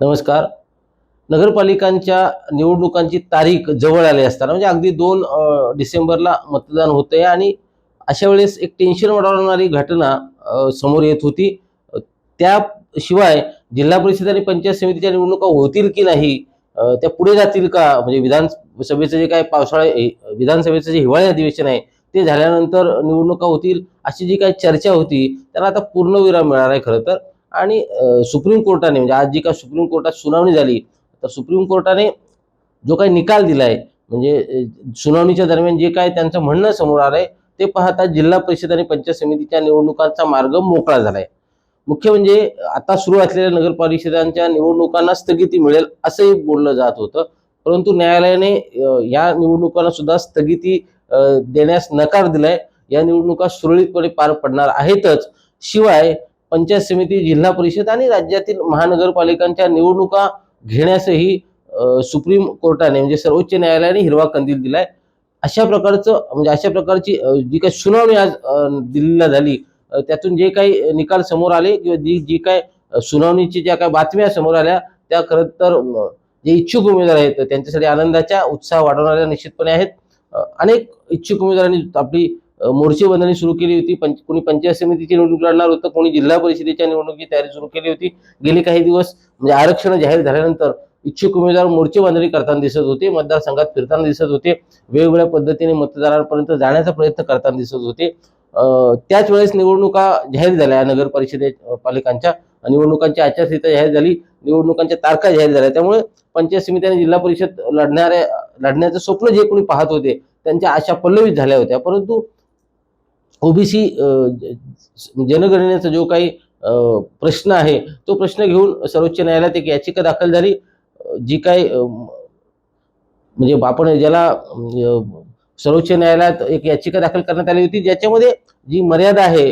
नमस्कार. नगरपालिकांच्या निवडणुकांची तारीख जवळ आली असताना म्हणजे अगदी दोन डिसेंबरला मतदान होतंय आणि अशा वेळेस एक टेन्शन वाढवणारी घटना समोर येत होती. त्याशिवाय जिल्हा परिषद आणि पंचायत समितीच्या निवडणुका होतील की नाही त्या पुढे जातील का? म्हणजे विधानसभेचं जे काय पावसाळा विधानसभेचं जे हिवाळी अधिवेशन आहे ते झाल्यानंतर निवडणुका होतील अशी जी काही चर्चा होती त्याला आता पूर्णविराम मिळाला आहे खरं तर. आणि सुप्रीम कोर्टाने म्हणजे आज जी का सुप्रीम कोर्टात सुनावणी झाली तर सुप्रीम कोर्टाने जो काही निकाल दिलाय म्हणजे सुनावणीच्या दरम्यान जे काय त्यांचं म्हणणं समोर आलंय ते पाहता जिल्हा परिषद आणि पंचायत समितीच्या निवडणुकांचा मार्ग मोकळा झालाय. मुख्य म्हणजे आता सुरू असलेल्या नगर परिषदांच्या निवडणुकांना स्थगिती मिळेल असंही बोललं जात होतं. परंतु न्यायालयाने या निवडणुकांना सुद्धा स्थगिती देण्यास नकार दिलाय. या निवडणुका सुरळीतपणे पार पडणार आहेतच. शिवाय पंचायत समिती जिल्हा परिषद आणि राज्यातील महानगरपालिकांच्या निवडणुका घेण्यासही सुप्रीम कोर्टाने म्हणजे सर्वोच्च न्यायालयाने हिरवा कंदील दिलाय. अशा प्रकारचं म्हणजे अशा प्रकारची जी काही सुनावणी आज दिल्लीला झाली त्यातून जे काही निकाल समोर आले किंवा जी जी काय सुनावणीची ज्या काही बातम्या समोर आल्या त्या खरं तर जे इच्छुक उमेदवार आहेत त्यांच्यासाठी आनंदाच्या उत्साह वाढवणाऱ्या निश्चितपणे आहेत. अनेक इच्छुक उमेदवारांनी आपली अ, मोर्चेबंधनी सुरू केली होती. पंच कोणी पंचायत समितीची निवडणूक लढणार होतं कोणी जिल्हा परिषदेच्या निवडणुकीची तयारी सुरू केली होती. गेली काही दिवस म्हणजे आरक्षण जाहीर झाल्यानंतर इच्छुक उमेदवार मोर्चे बांधणी करताना दिसत होते मतदारसंघात फिरताना दिसत होते वेगवेगळ्या पद्धतीने मतदारांपर्यंत जाण्याचा प्रयत्न करताना दिसत होते. त्याच वेळेस निवडणुका जाहीर झाल्या नगर परिषदे पालिकांच्या. निवडणुकांची आचारसंहिता जाहीर झाली निवडणुकांच्या तारखा जाहीर झाल्या. त्यामुळे पंचायत समिती आणि जिल्हा परिषद लढणाऱ्या लढण्याचं स्वप्न जे कोणी पाहत होते त्यांच्या आशा पल्लवित झाल्या होत्या. परंतु ओबीसी जनगणनेचा जो काही प्रश्न आहे तो प्रश्न घेऊन सर्वोच्च न्यायालयात एक याचिका दाखल झाली. जी काय म्हणजे आपण ज्याला सर्वोच्च न्यायालयात एक याचिका दाखल करण्यात आली होती ज्याच्यामध्ये जी मर्यादा आहे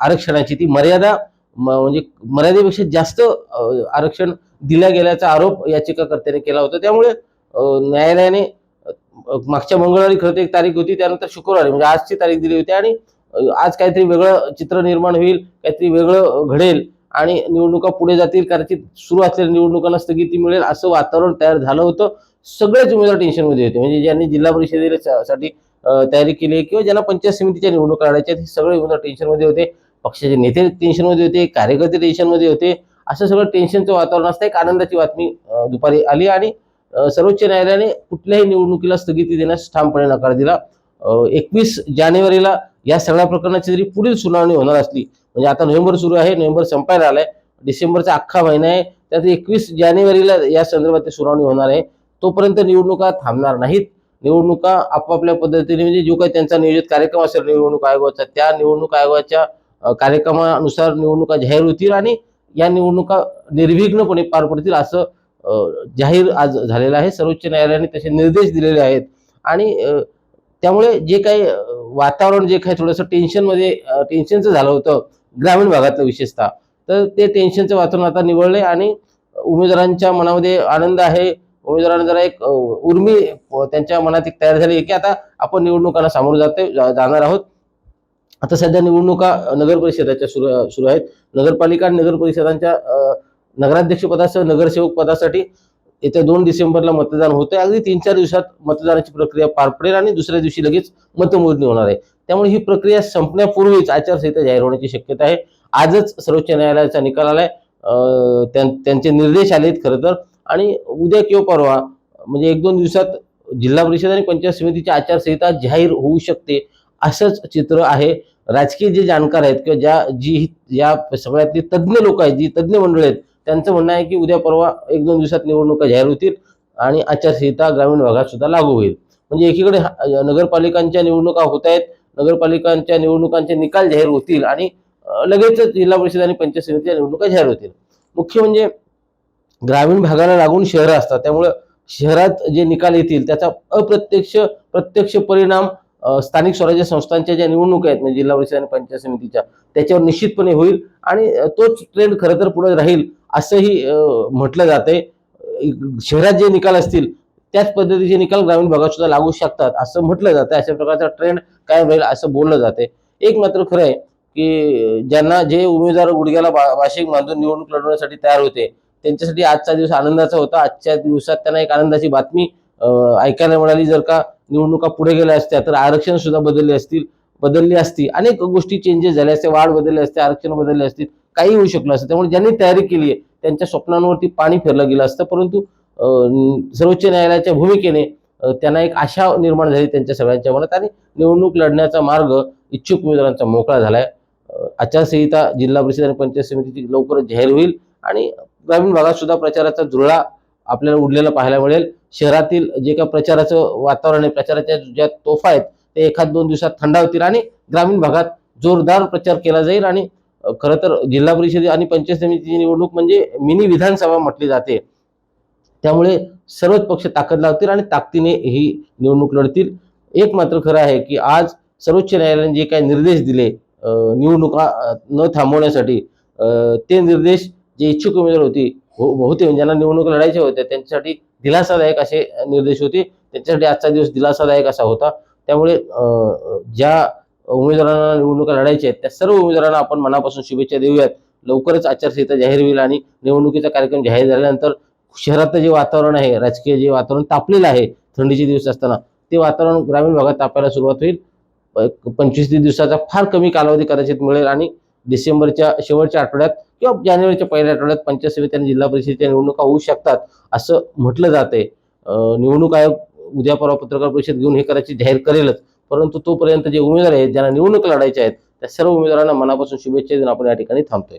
आरक्षणाची ती मर्यादा म- म्हणजे मर्यादेपेक्षा जास्त आरक्षण दिल्या गेल्याचा आरोप याचिकाकर्त्याने केला होता. त्यामुळे न्यायालयाने मागच्या मंगळवारी खरं एक तारीख होती त्यानंतर शुक्रवारी म्हणजे आजची तारीख दिली होती आणि आज काहीतरी वेगळं चित्र निर्माण होईल काहीतरी वेगळं घडेल आणि निवडणुका पुढे जातील कदाचित सुरू असलेल्या निवडणुकांना स्थगिती मिळेल असं वातावरण तयार झालं होतं. सगळेच उमेदवार टेन्शनमध्ये होते. म्हणजे ज्यांनी जिल्हा परिषदेसाठी तयारी केली आहे किंवा ज्यांना पंचायत समितीच्या निवडणुका लढायच्या हे सगळे उमेदवार टेन्शनमध्ये होते. पक्षाचे नेते टेन्शनमध्ये होते कार्यकर्ते टेन्शनमध्ये होते. असं सगळं टेन्शनचं वातावरण असतं. एक आनंदाची बातमी दुपारी आली आणि सर्वोच्च न्यायालयाने कुठल्याही निवडणुकीला स्थगिती देण्यास ठामपणे नकार दिला. एकवीस जानेवारीला या सगळ्या प्रकरणाची जरी पुढील सुनावणी होणार असली म्हणजे आता नोव्हेंबर सुरू आहे नोव्हेंबर संपायला आलाय डिसेंबरचा अख्खा महिना आहे त्यात एकवीस जानेवारीला या संदर्भात सुनावणी होणार आहे. तोपर्यंत निवडणुका थांबणार नाहीत. निवडणुका आपापल्या पद्धतीने म्हणजे जो काही त्यांचा नियोजित कार्यक्रम असेल निवडणूक आयोगाचा त्या निवडणूक आयोगाच्या कार्यक्रमानुसार निवडणुका जाहीर होतील आणि या निवडणुका निर्विघ्नपणे पार पडतील असं जाहीर आज झालेला आहे. सर्वोच्च न्यायालयाने तसे निर्देश दिलेले आहेत. आणि त्यामुळे जे काही वातावरण जे काही थोडंसं टेन्शनमध्ये टेन्शनचं झालं होतं ग्रामीण भागातलं विशेषतः तर ते टेन्शनचं वातावरण आता निवडले आणि उमेदवारांच्या मनामध्ये आनंद आहे. उमेदवारांना जरा एक उर्मी त्यांच्या मनात एक तयार झाली की आता आपण निवडणुकांना सामोरं जाते जाणार आहोत. आता सध्या निवडणुका नगर परिषदाच्या सुरू सुरू आहेत. नगरपालिका आणि नगर परिषदांच्या नगराध्यक्ष पदासह नगरसेवक पदासाठी येत्या दोन डिसेंबरला मतदान होते अगदी तीन चार दिवसात मतदानाची प्रक्रिया पार पडेल आणि दुसऱ्या दिवशी लगेच मतमोजणी होणार आहे. त्यामुळे ही प्रक्रिया संपण्यापूर्वीच आचारसंहिता जाहीर होण्याची शक्यता आहे. आजच सर्वोच्च न्यायालयाचा निकाल आलाय. त्यां- त्यांचे निर्देश आलेत खरं तर. आणि उद्या किंवा परवा म्हणजे एक दोन दिवसात जिल्हा परिषद आणि पंचायत समितीची आचारसंहिता जाहीर होऊ शकते असंच चित्र आहे. राजकीय जे जाणकार आहेत किंवा ज्या जी या सगळ्यातली तज्ज्ञ लोक आहेत जी तज्ज्ञ मंडळी आहेत त्यांचं म्हणणं आहे की उद्या परवा एक दोन दिवसात निवडणुका जाहीर होतील आणि आचारसंहिता ग्रामीण भागात सुद्धा लागू होईल. म्हणजे एकीकडे नगरपालिकांच्या निवडणुका होत आहेत नगरपालिकांच्या निवडणुकांचे निकाल जाहीर होतील आणि लगेचच जिल्हा परिषद आणि पंचायत समितीच्या निवडणुका जाहीर होतील. मुख्य म्हणजे ग्रामीण भागाला लागून शहरं असतात. त्यामुळं शहरात जे निकाल येतील त्याचा अप्रत्यक्ष प्रत्यक्ष परिणाम स्थानिक स्वराज्य संस्थांच्या ज्या निवडणुका आहेत म्हणजे जिल्हा परिषद आणि पंचायत समितीच्या त्याच्यावर निश्चितपणे होईल आणि तोच ट्रेंड खरं तर पुढे राहील असंही म्हटलं जाते शहरात जे निकाल असतील त्याच पद्धतीचे निकाल ग्रामीण भागात सुद्धा लागू शकतात असं म्हटलं जातं अशा प्रकारचा ट्रेंड कायम राहील असं बोललं जाते एक मात्र खरं आहे की ज्यांना जे उमेदवार गुडघ्याला बा- वाशिंग बांधून निवडणूक लढवण्यासाठी तयार होते त्यांच्यासाठी आजचा दिवस आनंदाचा होता. आजच्या दिवसात त्यांना एक आनंदाची बातमी ऐकायला मिळाली. जर का निवडणुका पुढे गेल्या असत्या तर आरक्षण सुद्धा बदलले असतील बदलली असती. अनेक गोष्टी चेंजेस झाल्या असत्या. वाढ बदलली असते आरक्षण बदलले असतील. काही होऊ शकलं असतं. त्यामुळे ज्यांनी तयारी केली आहे त्यांच्या स्वप्नांवरती पाणी फिरलं गेलं असतं. परंतु सर्वोच्च न्यायालयाच्या भूमिकेने त्यांना एक आशा निर्माण झाली त्यांच्या सगळ्यांच्या मनात आणि निवडणूक लढण्याचा मार्ग इच्छुक उमेदवारांचा मोकळा झाला आहे आचारसंहिता जिल्हा परिषद आणि पंचायत समितीची लवकरच जाहीर होईल आणि ग्रामीण भागात सुद्धा प्रचाराचा जुळा आपल्याला उडलेला पाहायला मिळेल. शहरातील जे काही प्रचाराचं वातावरण आहे प्रचाराच्या ज्या तोफा आहेत ते एखाद दोन दिवसात थंडावतील आणि ग्रामीण भागात जोरदार प्रचार केला जाईल आणि खरं तर जिल्हा परिषद आणि पंचायत समितीची निवडणूक म्हणजे मिनी विधानसभा म्हटली जाते. त्यामुळे सर्वच पक्ष ताकद लावतील आणि ताकदीने ही निवडणूक लढतील. एक मात्र खरं आहे की आज सर्वोच्च न्यायालयाने जे काही निर्देश दिले निवडणुका न थांबवण्यासाठी ते निर्देश जे इच्छुक उमेदवार होती हो- होते म्हणजे ज्यांना निवडणूक लढायच्या होत्या त्यांच्यासाठी दिलासादायक असे निर्देश होते. त्यांच्यासाठी आजचा दिवस दिलासादायक असा होता. त्यामुळे ज्या उमेदवारांना निवडणुका लढायच्या आहेत त्या सर्व उमेदवारांना आपण मनापासून शुभेच्छा देऊयात. लवकरच आचारसंहिता जाहीर होईल आणि निवडणुकीचा कार्यक्रम जाहीर झाल्यानंतर शहरातलं जे वातावरण आहे राजकीय जे वातावरण तापलेलं आहे थंडीचे दिवस असताना ते वातावरण ग्रामीण भागात तापायला सुरुवात होईल. पंचवीस दिवसाचा फार कमी कालावधी कदाचित मिळेल आणि डिसेंबरच्या शेवटच्या आठवड्यात किंवा जानेवारीच्या पहिल्या आठवड्यात पंचायत समिती आणि जिल्हा परिषदेच्या निवडणुका होऊ शकतात असं म्हटलं जाते निवडणूक आयोग उद्या परवा पत्रकार परिषद घेऊन हे करायची जाहीर करेलच. परंतु तोपर्यंत जे उमेदवार आहेत ज्यांना निवडणूक लढायच्या आहेत त्या सर्व उमेदवारांना मनापासून शुभेच्छा देऊन आपण या ठिकाणी थांबतोय.